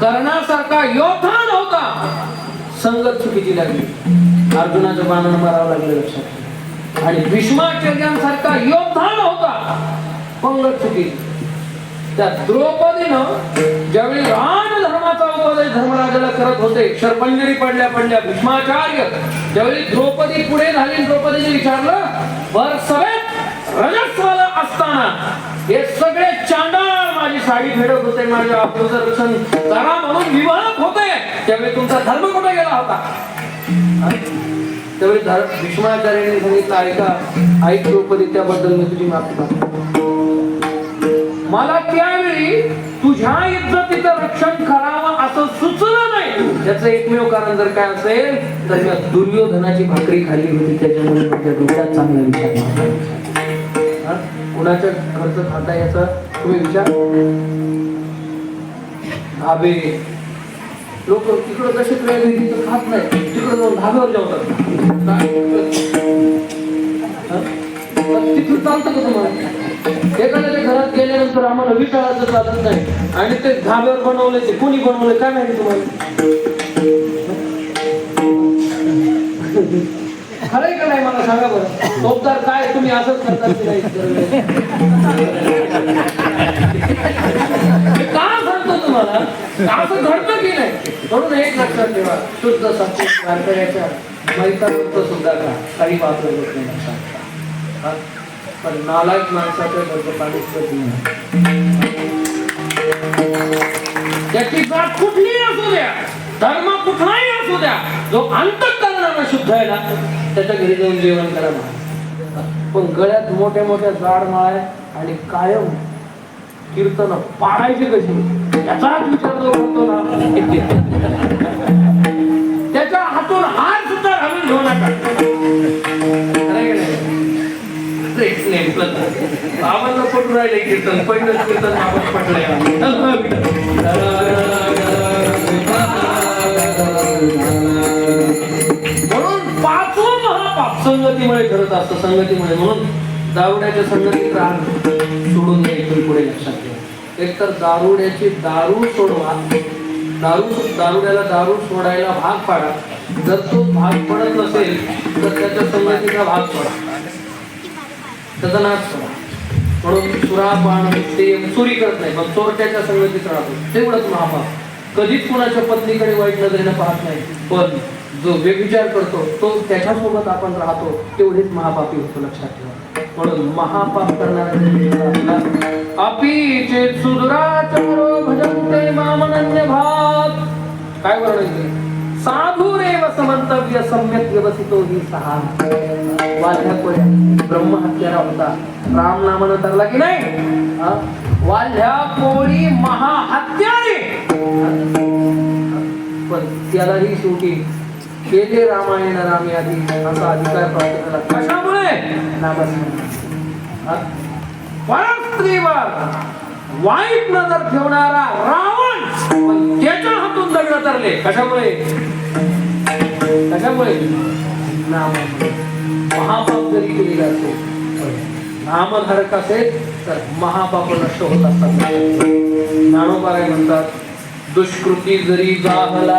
कर्णासारखा योद्धा नव्हता संगत चुकीची लागली. अर्जुनाचं बाणानं मारावं लागलं लक्षात. आणि भीष्माचार्यांसारखा योद्धा नव्हता पंगत चुकीची त्या द्रौपदीनं ज्यावेळी राम धर्माचा उपदेश धर्मराजाला करत होते शरपंजरी पडल्या पडल्या भीष्माचार्य ज्यावेळी द्रौपदी पुढे झाली. द्रौपदीने विचारलं वर सभेत रजस्वाला असताना हे सगळे चांडाळ माझी साडी फेडत होते माझ्या आपलं रक्षण करा म्हणून विवाहत होते त्यावेळी तुमचा धर्म कुठे गेला होता? त्यावेळी धर- भीष्माचार्याने सांगितलं ऐका ऐक द्रौपदी त्याबद्दल मी तुझी माफी मागतो. मला त्यावेळी तुझ्या इज्जतीचं रक्षण करावं असं सुचलं नाही. त्याचं एकमेव कारण जर काय असेल तर मी दुर्योधनाची भाकरी खाल्ली होती. त्याच्यामुळे माझ्या डोक्यात चांगला विचार कुणाच्या घरचं खाता याचा तुम्ही विचार. धाबे लोक तिकडं कसे काय खात नाही. तिकडं जाऊन धाब्यावर जेवतात. तिथून चालतं का तुम्हाला? एखाद्याच्या घरात गेल्यानंतर आम्हाला विचारायचं चालत नाही. आणि ते धाब्यावर बनवले ते कोणी बनवले काय माहिती तुम्हाला? खरंय का नाही मला सांगा बरं? तोपदार काय तुम्ही असंच करता का सांगतो तुम्हाला? असं घडतं की नाही? म्हणून एक लक्षात ठेवा. शुद्ध सत्य वारकऱ्याच्या मैत्रात सुद्धा का काही वापर होत नाही. लक्षात पण नालायक माणसाच्या डोकं पाणीच नाही. त्याची जात कुठली असू द्या. धर्म कुठलाही असू द्या जो अंतकरणानं शुद्ध आहे ना त्याच्या घरी जाऊन जेवण करा पण गळ्यात मोठ्या मोठ्या जाड माळ्या आणि कायम कीर्तन पाडायची कशी? याचाच विचार जो करतो ना त्याच्या हातून हार सुद्धा घालून घेऊ नका. आपण पटू नाही? तर. आम्हाला राहिले कीर्तन पहिलं कीर्तन आपण पटलंय. म्हणून पाचवं महापाप संगतीमुळे घडत असतं संगतीमुळे. म्हणून दारुड्याच्या संगतीत राहणं सोडून द्या पुढे लक्षात एक तर दारुड्याची दारू सोडवा दारू दारुड्याला दारू सोडायला भाग पाडा. जर तो भाग पडत नसेल तर त्याच्या संगतीचा भाग पडा. त्याचा नाश करा म्हणून सुरापान ते चोरी करत नाही मग चोरट्याच्या संगतीत राहतो. तेवढंच महापाप. कधीच कुणाच्या पत्नीकडे वाईट नजरेनं पाहत नाही. पण जो व्यभिचार करतो तो त्याच्यासोबत आपण राहतो तेवढेच महापापी होतो लक्षात ठेवा. म्हणून महापाप करणारा अपी चेत मामनन्य भात काय वर्णन साधू रेव समंतव्य सम्यक व्यवसितो ही सहा. वाल्ह्या कोळ्या ब्रह्महत्यारा होता. राम नामानं तरला की नाही? वाल्ह्या कोळी महाहत्यारे. त्यालाही शेवटी केले रामायण राम यादी असा अधिकार प्राप्त झाला. कशामुळे? परस्त्रीवर वाईट नजर ठेवणारा रावण त्याच्या हातून दगड तरले. कशामुळे? कशामुळे? नामामुळे महापाप जरी केलेला असेल नामधारक असेल तर महापाप नष्ट होत असतात. ज्ञानोबा काय म्हणतात दुष्कृती जरी जाहला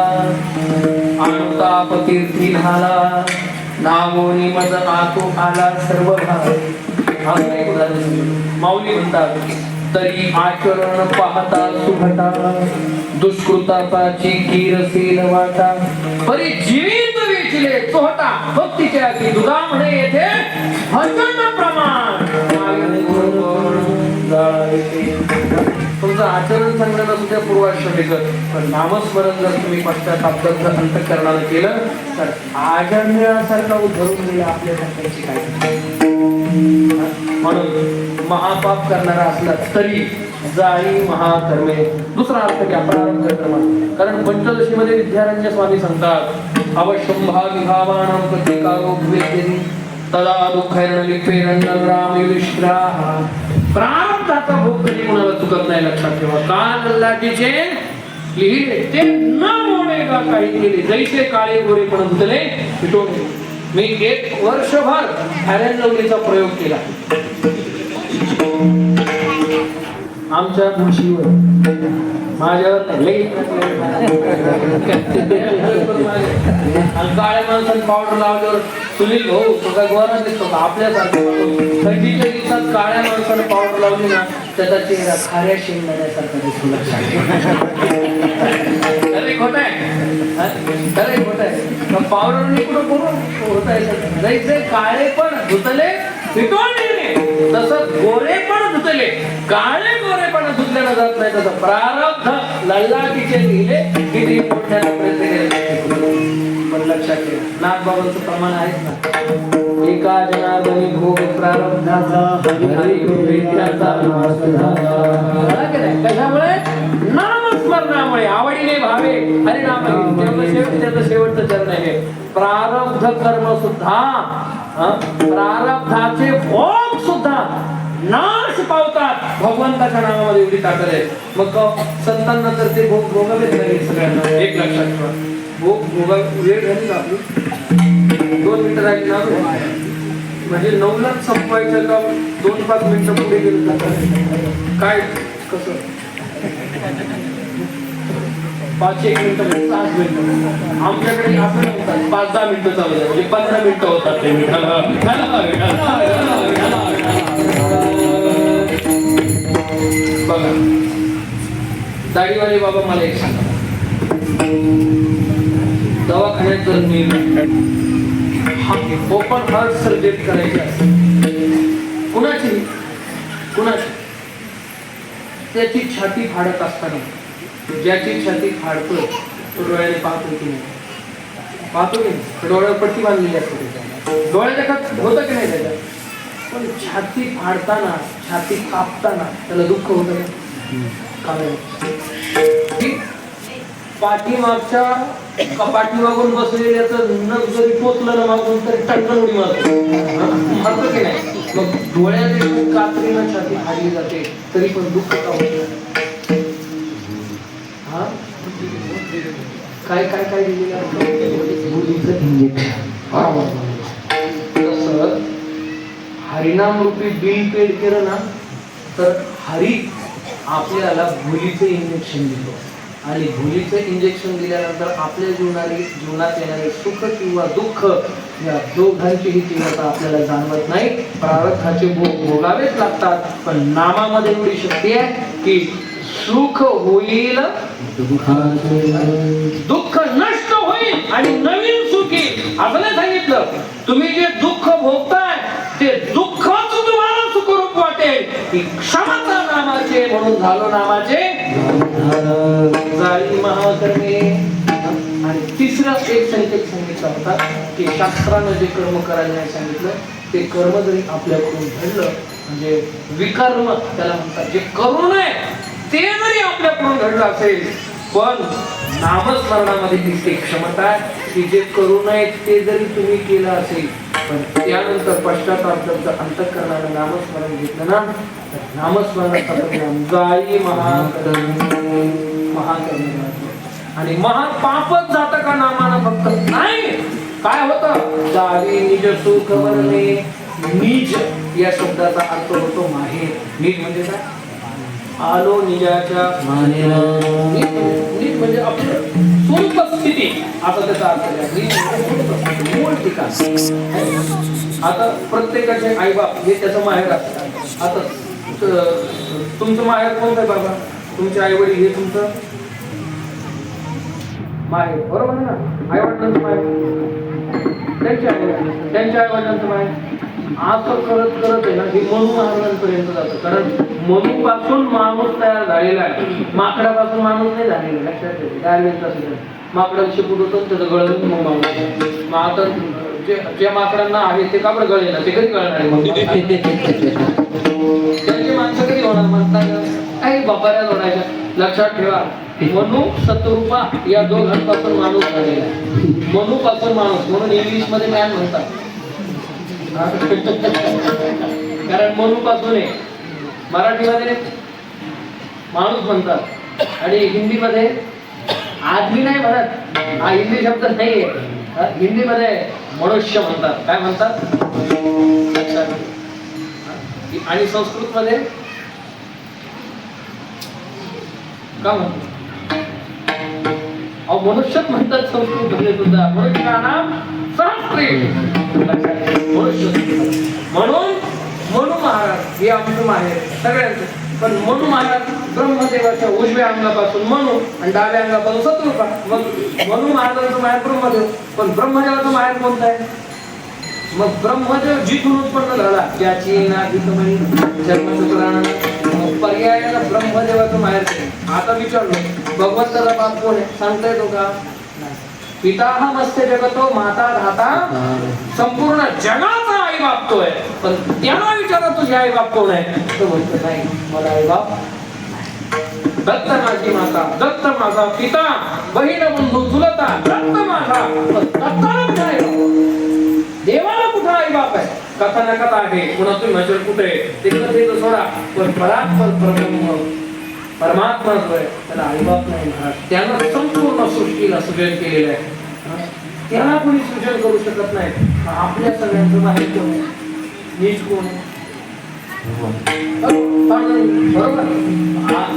अनुताप कीर्ती झाला नागोनी मज नातो आला सर्व भाग माऊली म्हणतात तरी आचरण पाहता सुभटा दुष्कृतापाची कीर सेल वाटा. परी जीवित वेचले चोहटा भक्तीच्या की दुधा म्हणे येथे भजन प्रमाण. तुमचं आचरण चांगलं सुद्धा द्या पूर्वाश्रमिकर पण नामस्मरण जर तुम्ही पश्चाताप जर अंतकरणाला केलं तर आजन्यासारखा उद्धरून गेला आपल्या सारख्याची काय म्हणून महापाप करणारा असला तरी जाई महाकर्मे. दुसरा अर्थ घ्या प्रारंभ कर्म कारण पंचदशी मध्ये विद्यारण्य स्वामी सांगतात अवशंभा विभावानां प्रतिकारो तदा दुःखैरण लिपेरण्य राम युधिष्ठिराः प्रारब्धाचा भोग कधी कोणाला चुकत नाही लक्षात ठेवा. कान अल्लाटीचे लिहिले ते न मोडेगा काही केले? जैसे काळे गोरे पण उतले पिटोले मी एक वर्षभर हॅरेन लवलीचा प्रयोग केला. आमच्या म्हशीवर. माझ्यावर नाही लई आणि काळ्या माणसाने पावडर लावल्यावर सुनील भाऊ तुझा गोरा दिसतो का? आपल्यासारखा. थंडीच्या दिवसात काळ्या माणसाने पावडर लावली ना त्याचा चेहरा खाऱ्या शेंगण्यासारखा दिसू खरं खोट आहे. हा? खोट आहे. पावडर कुठं करून होत आहे. जैसे काळे पण धुतले फिटून तसं गोरे पण धुतले. काळे गोरे जात नाही तसं प्रारब्ध लल्लाटीचे लिहिले किती मोठ्याने प्रयत्न पण लक्षात ठेवा नागबाबांचं प्रमाण ना एका जनार्दनी भोग प्रारब्धाचा हरी नाश झाला. कशामुळे नामस्मरणामुळे आवडीने भावे हरे नाम शेवट त्याचं शेवटचं चरण आहे प्रारब्ध कर्म सुद्धा प्रारब्धाचे भोग सुद्धा नाश पावतात. भगवंताच्या नावामध्ये एवढी ताकद आहे मग संतांना तर ते भोग भोगावेच लागेल सगळ्यांना. एक लक्षात ठेवा भोग भोगा वेळ झाली का आपली? दोन मिनिटं राहील ना म्हणजे नऊलाच संपवायचं का दोन पाच मिनिटं पुढे गेलं काय? कसं? पाच एक मिनिटं सात पाच मिनिटं. आमच्याकडे असं होतात पाच दहा मिनिटं चालू आहे. म्हणजे पंधरा मिनिटं होतात ते. बघा. दाढीवाले बाबा मला एक सांगा. दवाखान्यात जर मी ओपन हार्ट सर्जरी करायची असेल कुणाची? कुणाची? त्याची छाती फाडत असताना ज्याची छाती फाडतो तो डोळ्याने पाहतो की नाही? पाहतो की नाही? डोळ्यावर पट्टी बांधलेली असते डोळ्याच्या होतं की नाही त्याच्यात? पण छाती फाडताना छाती कापताना त्याला दुःख होतं? पाठीमागच्या कपाटीमागून बसलेल्याचं नख जरी पोचलं ना मागून तरी टक्कन उडी मारतो. मारतो की नाही? मग डोळ्याने कात्रीनं छाती फाडली जाते तरी पण दुःख का? हा? काय काय काय दिलेलं इंजेक्शन. हरिनाम रूपी बिल पेड केलं ना तर हरी आपल्याला भुलीचं इंजेक्शन देतो. आणि भुलीचं इंजेक्शन दिल्यानंतर आपल्या जीवनाने जीवनात येणारे सुख किंवा दुःख या दोघांचीही तीव्रता आपल्याला जाणवत नाही. प्रारब्धाचे भोग भोगावेच लागतात पण नामामध्ये एवढी शक्ती आहे की सुख होईल. दुःख नष्ट होईल आणि नवीन सुखी. असं नाही सांगितलं तुम्ही जे दुःख भोगता ते दुःखच तुम्हाला सुखरूप वाटेल. की क्षमता नामाचे म्हणून झालो नामाचे. जाळी महाकर्मे. आणि तिसरं एक संकेत सांगितला होता की शास्त्रानं जे कर्म करायला नाही सांगितलं ते कर्म जरी आपल्याकडून घडलं म्हणजे विकर्म त्याला म्हणतात जे करू नये ते जरी आपल्याकडून घडलं असेल पण नामस्मरणामध्ये तिथे क्षमता आहे की जे करू नये ते जरी तुम्ही केलं असेल पण त्यानंतर पश्चाताप जर नामस्मरण घेतलं ना तर नामस्मरणाचा परिणाम गायी महाकर्मी महाकर्मी आणि महापापच जातं का नामानं फक्त? नाही! काय होतं? जावी निज सुख वर्णे निज या शब्दाचा अर्थ होतो माहेर. निज म्हणजे काय? आलो निजाच्या नीट म्हणजे आपलं स्वरूप स्थिती. आता त्याचा अर्थ मूळ ठिकाण आता प्रत्येकाचे आईबाप हे त्याचं माहेर असतात. आता तुमचं माहेर कोणतं आहे बाबा? तुमचे आई वडील हे तुमचं माहेर. बरोबर ना? आई वडिलांचं माहेर. त्यांच्या आई त्यांच्या आई वडिलांचं माहेर. असं करत करत आहे ना हे मनू महाराजांपर्यंत जातं. कारण मनू पासून माणूस तयार झालेला आहे. माकडापासून माणूस नाही झालेला लक्षात येते डायरेक्ट असं आहे. माकडं शिपूट होतं त्याचं गळून मग मग आता जे ज्या माकडांना आहे ते का बरं गळे ते कधी कळणार आहे मग त्यांची माणसं कधी होणार म्हणतात काही बापाऱ्या जोडायच्या. लक्षात ठेवा. मनू सतरूपा या दोघांपासून माणूस झालेला आहे. मनू पासून माणूस म्हणून इंग्लिशमध्ये मॅन म्हणतात. कारण मनुपासून आहे मराठीमध्ये माणूस म्हणतात. आणि हिंदीमध्ये आदमी नाही म्हणत. हा हिंदी शब्द नाहीये. हिंदीमध्ये मनुष्य म्हणतात. काय म्हणतात? आणि संस्कृत मध्ये का म्हणतो मनुष्यच म्हणतात संस्कृतमध्ये सुद्धा. मनुष्यानाम सहस्त्रे म्हणून मनु महाराज हे आमचं माहेर सगळ्यांचं. पण मनु महाराज ब्रह्मदेवाच्या उजव्या अंगापासून मनु आणि डाव्या अंगापासून शत्रुपा मग मनु महाराजांचं माहेर ब्रह्मदेव पण ब्रह्मदेवाचं माहेर कोणतं आहे? मग ब्रह्मदेव जिथून उत्पन्न झाला ज्याची नाभिकमणी जन्मचक्रानं मग पर्यायानं ब्रह्मदेवाचं माहेर आता विचारलो भगवंताचा बाप कोण आहे? सांगता येतो का? पिता हा जगतो माता धाता संपूर्ण जगाचा आई बाप तो आहे. पण त्याला विचारा तुझी आई बाप कोण आहे? तो म्हणतो नाही मला आई बाप दत्त माझी माता दत्त माझा पिता बहीण बंधू चुलता दत्त माझा दत्ताला कुठं आई बाप? देवाला कुठं आई बाप आहे? कथा न आहे. पुन्हा तुम्ही माझ्यावर कुठे आहे? ते कथेचं सोडा. पण परात्पर परब्रह्म परमात्मा जो आहे त्याला आईबाप नाही महाराज. त्यानं संपूर्ण सृष्टीला सृजन केलेलं आहे. त्याला कोणी सृजन करू शकत नाही. आपल्या सगळ्यांचं माहीत कोण? कोण बरोबर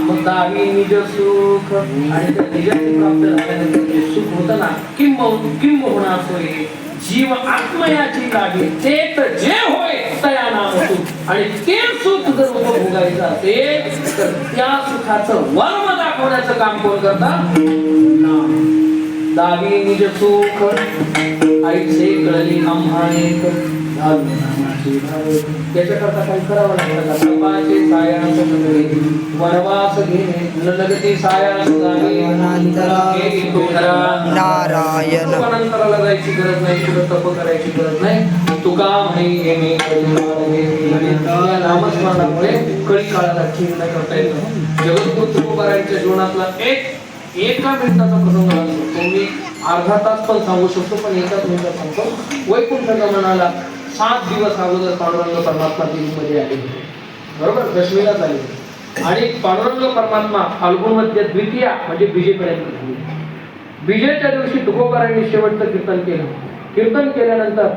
मग दावी निज सुख आणि त्या निजाची प्राप्त झाल्यानंतर जे सुख होतं ना किंब किंबहुना सोयी जीव आत्मयाची लागे ते तर जे होय तया नाम आणि ते सुख जर उपभोगायचं असेल तर त्या सुखाचं वर्म दाखवण्याचं काम कोण करतात नाम. दावी निज सुख आईचे कळली आम्हाने त्याच्याकरता काही करावं लागतं का? सायास वनवास घेणे लगती सायास जाणे नारायण अनंतराला जायची गरज नाही तुला तप करायची गरज नाही. तुका म्हणे हे मी कलियुगाला हे मी. या नामस्मरणामुळे कळी काळाला ठीक करता येतं. जगद्गुरु तुकोबारायांच्या जीवनातला एक एका मिनिटाचा प्रसंग असतो. तो मी अर्धा तास पण सांगू शकतो पण एकाच मिनिटात सांगतो. वैकुंठ गमनाला सात दिवस अगोदर पांडुरंग परमात्मा मध्ये आले होते. बरोबर? दशमीला झाले आणि पांडुरंग परमात्मा फाल्गुनमध्ये द्वितीया म्हणजे बीजेपर्यंत झाली विजयच्या दिवशी तुकोबारांनी शेवटचं कीर्तन केलं. कीर्तन केल्यानंतर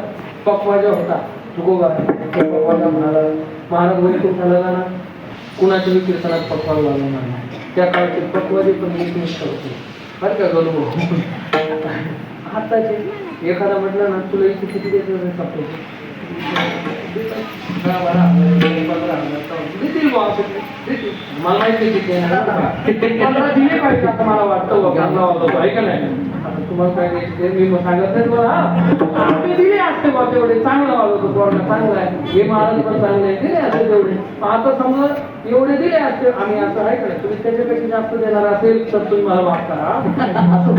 पखवाजा होता. तुकोबारा पखवाजा म्हणाला महाराज वैकुंठाला जाणार कुणाच्या कीर्तनात पक्वाज लागणार नाही. त्या काळचे पखवाजे पण एकनिष्ठ होते बरं का गलू आताचे एखादा म्हटलं ना तुला इथे किती देतो? मला माहिती मला वाटतं. तुम्हाला काय ते मी सांगत नाही तुम्हाला दिले असते बा तेवढे चांगलं वाजवतो पोरांना चांगलं आहे. हे महाराज पण चांगले आहे दिले असते तेवढे. आता समजा एवढे दिले असते आम्ही असं ऐकलं तुम्ही त्याच्यापेक्षा जास्त देणार असेल तर तुम्ही मला माफ करा असं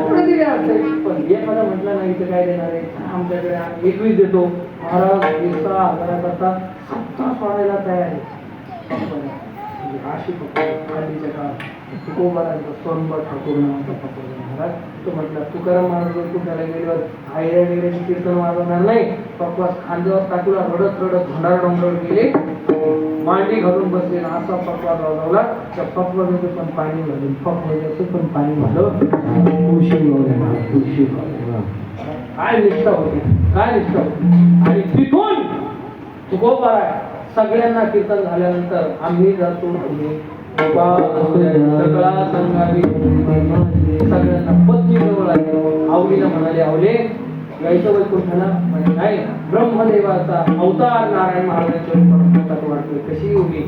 एवढे दिले असते. पण एखादा म्हटलं नाही तर काय देणार आहे? आमच्याकडे आम्ही एकवीस देतो. महाराज दिवसा हजाराकरता सत्ता सोडायला तयार आहे. अशी फक्त काळात. तुकोबारांचा स्वयंभर ठाकूर नावाचा ठाकूर महाराज. तो म्हटला तुकाराम महाराज कुठ्याला गेल्यावर आयऱ्या गेल्याची कीर्तन वाजवणार नाही. पप्पा खांद्यावर टाकूला रडत रडत भंडारा डोंगर गेले. मांडी घालून बसले असा पप्पा वाजवला त्या पकवाजाचं पण पाणी घालून पकवाजाचं पण पाणी घालून तुळशी तुळशी काय निष्ठा होती काय निष्ठा होती. आणि तिथून तुकोबारा सगळ्यांना कीर्तन झाल्यानंतर आम्ही जातो तुम्ही सगळा संघावी सगळ्यांना पत्नी जवळ आली आवडीला म्हणाले आवले यायचं वैकुंठाला म्हणजे नाही ब्रह्मदेवाचा अवतार नारायण महाराजांच्या परमात्म्यात वाटतोय कशी उभी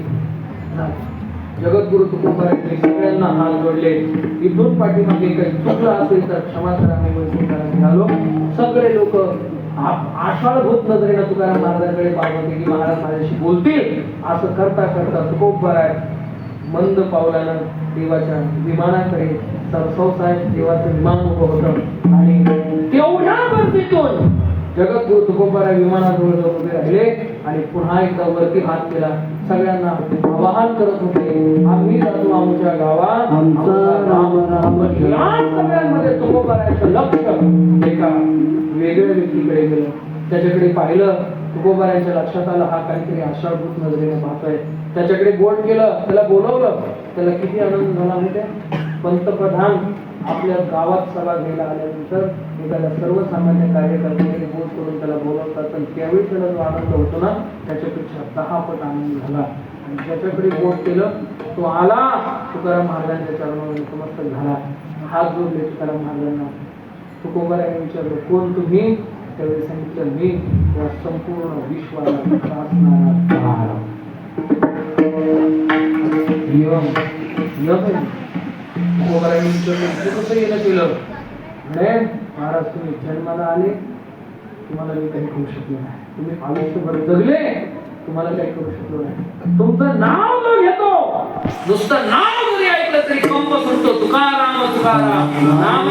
जगद्गुरु तुकोबारांनी सगळ्यांना हात जोडले इथून पाठीमागे काही चुकलं असेल तर क्षमा करा मी वैकुंठाला निघालो सगळे लोक आषाढभूत नजरेनं तुकाराम महाराजांकडे पाहत होते की महाराज माझ्याशी बोलतील असं करता करता तुकोबाराय मंद पावलानं देवाच्या विमानाकडे सरसव साहेब देवाचं विमान उभं होतं. आणि तेवढ्या गर्दीतून जगद्गुरु तुकोबारा विमानाजवळ जाऊन उभे राहिले आणि पुन्हा एकदा वरती हात केला. सगळ्यांना आवाहन करत होते आम्ही जातो आमच्या गावात. आमचा राम राम पण या सगळ्यांमध्ये तुकोबाराचं लक्ष एका वेगळ्या व्यक्तीकडे गेलं. त्याच्याकडे पाहिलं तुकोबाराच्या लक्षात आलं हा काहीतरी आशाभूत नजरेने पाहतोय. त्याच्याकडे बोट केलं त्याला बोलवलं त्याला किती आनंद झाला माहिती पंतप्रधान आपल्या गावात सभा घ्यायला आल्यानंतर एखाद्या सर्वसामान्य कार्यकर्त्यांनी बोट करून त्याला बोलवतात. पण त्यावेळी त्याला जो आनंद होतो ना त्याच्यापेक्षा दहा पट आनंद झाला. आणि ज्याच्याकडे बोट केलं तो आला. तुकाराम महाराजांच्या चरणावर नतमस्तक झाला. हात जोडले तुकाराम महाराजांना. तुकोबाराने विचारलं कोण तुम्ही त्यावेळी सांगितलं मी या संपूर्ण विश्वाला त्रासणारा काळ. यम यम कसं येणं केलं म्हणे महाराज तुम्ही जन्माला आले. तुम्हाला मी काही करू शकलो नाही. तुम्ही आयुष्यभर जगले. तुम्हाला काही करू शकलो नाही. तुमचं नाव न घेतो. नुसतं नाव जरी ऐकलं तरी कंप सुटतो. तुकाराम तुकाराम. नाम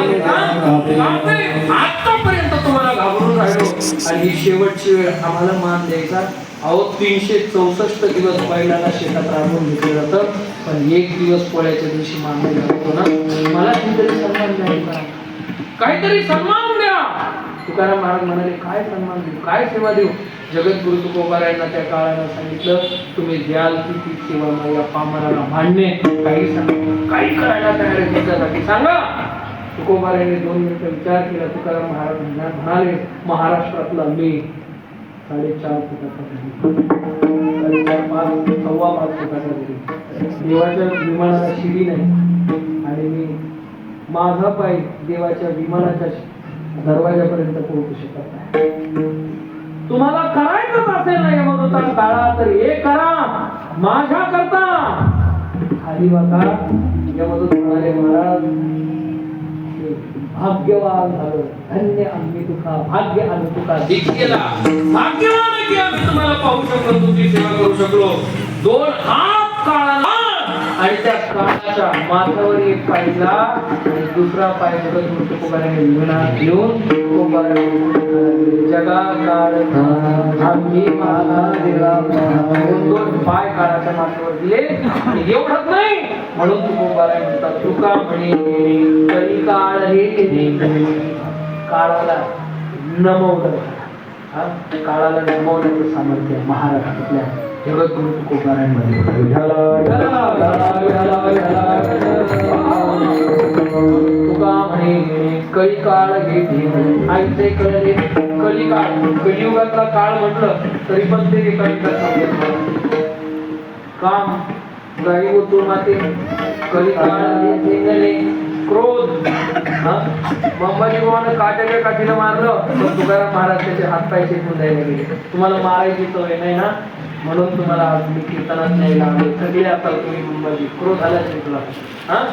आतापर्यंत तुम्हाला घाबरून राहिलो. आणि ही शेवटची वेळ आम्हाला मान द्यायचा. अहो तीनशे चौसष्ट दिवस बैलाला शेतात राबवून घेतलं जातं. पण एक दिवस पोळ्याच्या दिवशी मान द्यायला होतो ना. मला काहीतरी सन्मान द्यायचा. काहीतरी सन्मान तुकाराम महाराज म्हणाले काय सन्मान देऊ? काय सेवा देऊ? जगद्गुरु तुकोबारायांना त्या काळाला सांगितलं तुम्ही द्याल की ती सेवा मग पामराला मांडणे काही सांगा. काही करायला तयार आहे तुमच्यासाठी. सांगा! तुकोबारायांनी दोन मिनिटं विचार केला. तुकाराम महाराज म्हणा- म्हणाले महाराष्ट्रातला मी साडेचार फुटाचा साडेचार पाच सव्वा पाच फुटाचा देवाच्या विमानाला शिडी नाही. आणि मी माझा पाय देवाच्या विमानाच्या दरवाजापर्यंत पोहोचू शकत नाही. तुम्हाला करायचंच असेल ना यमदूता काळा तर हे करा. माझ्या करता. खाली बघा यमदूत म्हणाले महाराज भाग्यवान झालो. धन्य आम्ही तुका भाग्य आम्ही तुका दीक्षेला भाग्यवान की आम्ही तुम्हाला पाहू शकलो तुमची सेवा करू शकलो. दोन हात काळाला आणि त्या काळाच्या माथ्यावर एक पाय दुसरा पाय जगत मूर्ती कोबाऱ्याने घेऊन जगा काळ आम्ही माला दिला. दोन दोन पाय काळाच्या माथ्यावर दिले आणि एवढंच नाही म्हणून तू कोबाऱ्या म्हणतात तुका म्हणे कली काळ हे काळाला नमवलं हा? काळाला नमवण्याचं सामर्थ्य महाराष्ट्रातल्या जगद्गुरु तुकोबारायांमध्ये तुका म्हणे कळी काळ घेते आईचे कळले कळी काळ कलियुगातला काळ म्हटलं तरी पण ते कळी काम गाई व माते कळी काळ घेते क्रोध. हा? अंबाजी काट्याच्या काठीला मारलं तर तुकाराम महाराज त्याचे हात पाय शेकून द्यायला गेले. तुम्हाला मारायची सवय नाही ना? म्हणून तुम्हाला आज मी कीर्तनात नाही लागले सगळे आता तुम्ही अंबाजी क्रोध आला तुला. हा?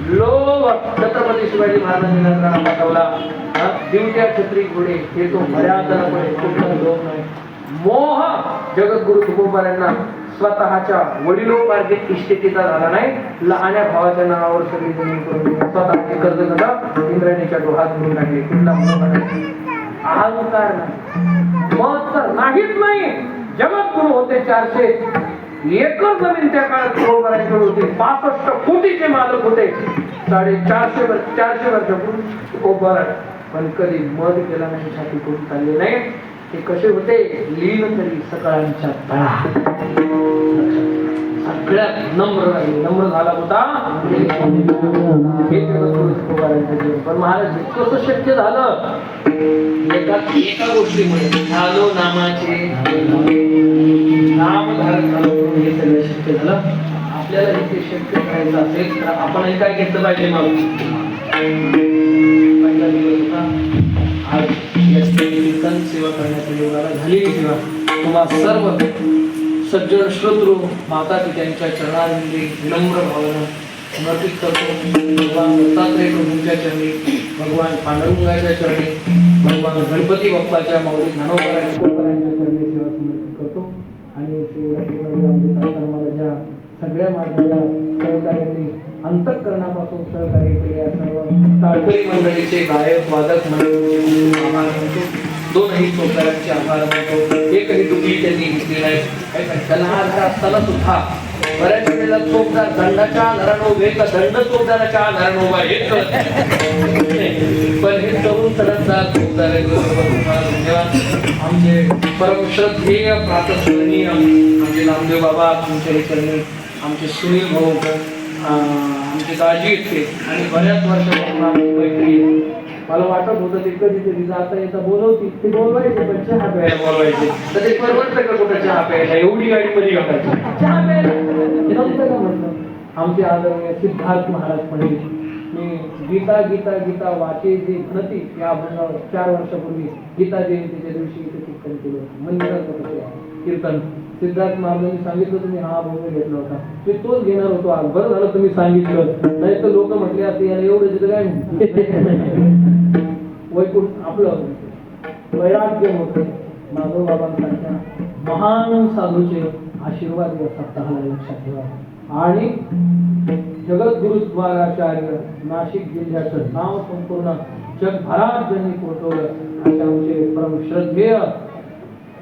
लोभ. छत्रपती शिवाजी महाराजांनी नंतर पाठवला दिवट्या छत्री घोडे हे तो मर्यादा कुठला लोभ नाही. मोह जगद्गुरु तुकोबारांना स्वतःच्या वडिलोपार्जित इष्टितीचा झाला नाही. लहान्या भावाच्या नावावर सगळी जमीन करून दिली. स्वतःचे कर्ज कसा इंद्राणीच्या डोहात घेऊन टाकले कुठला अहंकार नाही. मत तर नाहीच नाही. जगद्गुरु होते चारशे. एकर जमीन त्या काळात तुकोबारांकडे होती. पासष्ट कोटीचे मालक होते. साडे चारशे वर्ष चारशे वर्षापूर्वी तुकोबारा पण कधी मध केला नाही छाती करून चालले नाही. ते कसे होते? लीन तरी सकाळच्या तळा सगळ्यात नम्र नम्र झाला होता. हे पण महाराज इतकं कसं शक्य झालं. एका एका गोष्टीमुळे. झालो नामाचे. नाम धारण झालं हे सगळं शक्य झालं. आपल्याला हे ते शक्य करायचं असेल तर आपणही काय घेतलं पाहिजे मग? पहिला दिवस होता. आज कीर्तन सेवा करण्याच्या योगाला झालेली सेवा तुम्हा सर्व सज्जन श्रोतृ माता पित्यांच्या चरणांनी विनम्र भावना समर्पित करतो भगवान दत्तात्रय प्रभूंच्या चरणी भगवान पांडुरंगाच्या चरणी भगवान गणपती बाप्पाच्या माऊली ज्ञानोबराच्या चरणी सेवा समर्पित करतो आणि सेवेसाठी ज्या सगळ्या माझ्या सहकार्यांनी अंतकरणापासून सहकार्य केले या सर्व टाळकरी मंडळीचे गायक वादक म्हणून आभार मानतो दोनही सहकार्यांचे आभार मानतो. एकही तुम्ही त्यांनी घेतली नाही. काय असताना सुद्धा बऱ्याच वेळेला चोपदार दंडाच्या आधारानं उभे का? दंड चोपदाराच्या आधारानं उभा हे पण हे तरुण तडफदार चोपदार आमचे परमश्रद्धेय प्रातस्मरणीय आमचे नामदेव बाबा तुमच्या हे करणे आमचे सुनील भाऊ आमचे दाजी इतके आणि बऱ्याच वर्षापासून आमची मैत्री. मला वाटत होतं ते कधीतरी जाता येता बोलवतील. ते बोलवायचे पण चहा प्यायला बोलवायचे. तर ते परवडतं का कुठं चहा प्यायला? एवढी गाडी मध्ये घालायची? चहा प्यायला. का म्हटलं? आमचे आदरणीय सिद्धार्थ महाराज पंडित मी गीता गीता गीता वाचे जे घनती या अभंगावर चार वर्षापूर्वी गीता जयंतीच्या दिवशी इथे कीर्तन केलं होतं. मंदिरात कीर्तन. सिद्धार्थ महाराजांनी सांगितलं तुम्ही हा अभंग घेतला होता. मी तोच घेणार होतो आज. बरं झालं तुम्ही सांगितलं. नाही तर लोक म्हटले असते याला एवढं तिथं काय वैकुंठ आपलं वैराग्य होते माधव बाबांसारख्या महान साधूचे आशीर्वाद या सप्ताहाला लक्षात ठेवा. आणि जगद्गुरुद्वाराचार्य नाशिक जिल्ह्याचं नाव संपूर्ण जगभरात ज्यांनी पोहोचवलं आमचे परमश्रद्धेय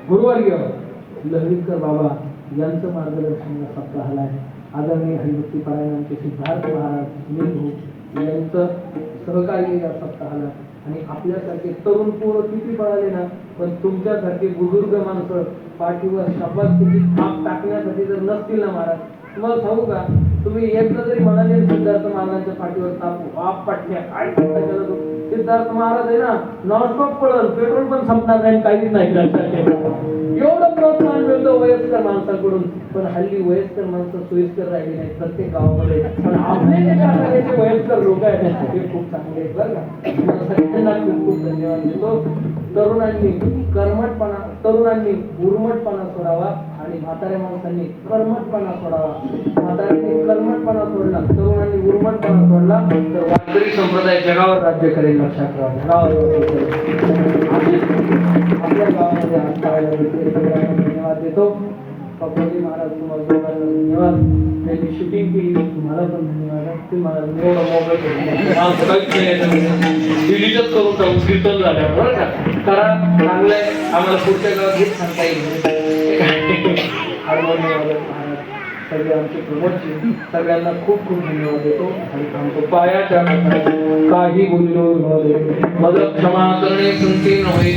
गुरुवर्य लहरीकर बाबा यांचं मार्गदर्शन या सप्ताहाला आहे. आदरणीय हरिभक्तीपरायणांचे सिद्धार्थ महाराज सुनील यांचं सहकार्य या सप्ताहाला. आणि आपल्यासारखे तरुण पोरं किती पळाले ना पण तुमच्यासारखे बुजुर्ग माणसं पाठीवर शपथ किती थाप टाकण्यासाठी जर नसतील ना महाराज तुम्हाला सांगू का? तुम्ही एकदा जरी म्हणाले सिद्धार्थ महाराजांच्या पाठीवर ताप. बाप पाठ्या काय सिद्धार्थ महाराज आहे ना नॉनस्टॉप पळल पेट्रोल पण संपणार नाही काहीच नाही लक्षात ठेवा. एवढं प्रोत्साहन मिळतं वयस्कर माणसाकडून पण हल्ली वयस्कर माणसं सोयीस्कर राहिली नाही प्रत्येक गावामध्ये. पण आपले जे कारखान्याचे वयस्कर लोक आहेत ते खूप चांगले आहेत बरं का? सगळ्यांना खूप खूप धन्यवाद देतो. तरुणांनी कर्मटपणा तरुणांनी उर्मटपणा सोडावा. आणि म्हाताऱ्या माणसांनी कर्मटपणा सोडावा. म्हाताऱ्यांनी कर्मटपणा सोडला तरुणांनी उर्मटपणा सोडला तर वारकरी संप्रदाय जगावर राज्य करेल लक्षात ठेवा जगावर आपल्या गावामध्ये आज पाहायला मिळते सगळ्यांना धन्यवाद देतो. पप्पाजी महाराज तुम्हाला दोघांना धन्यवाद. त्यांनी शूटिंग केली तुम्हाला पण धन्यवाद. तुम्ही मला एवढा मोबाईल डिलीटच करून टाकू कीर्तन झाल्यावर बरं का? कारण चांगलं आहे. आम्हाला पुढच्या गावात हेच सांगता येईल. सगळे आमचे सगळ्यांना खूप खूप धन्यवाद देतो आणि थांबतो. पायाच्या काही बोललो मदत क्षमा करणे संती नव्हे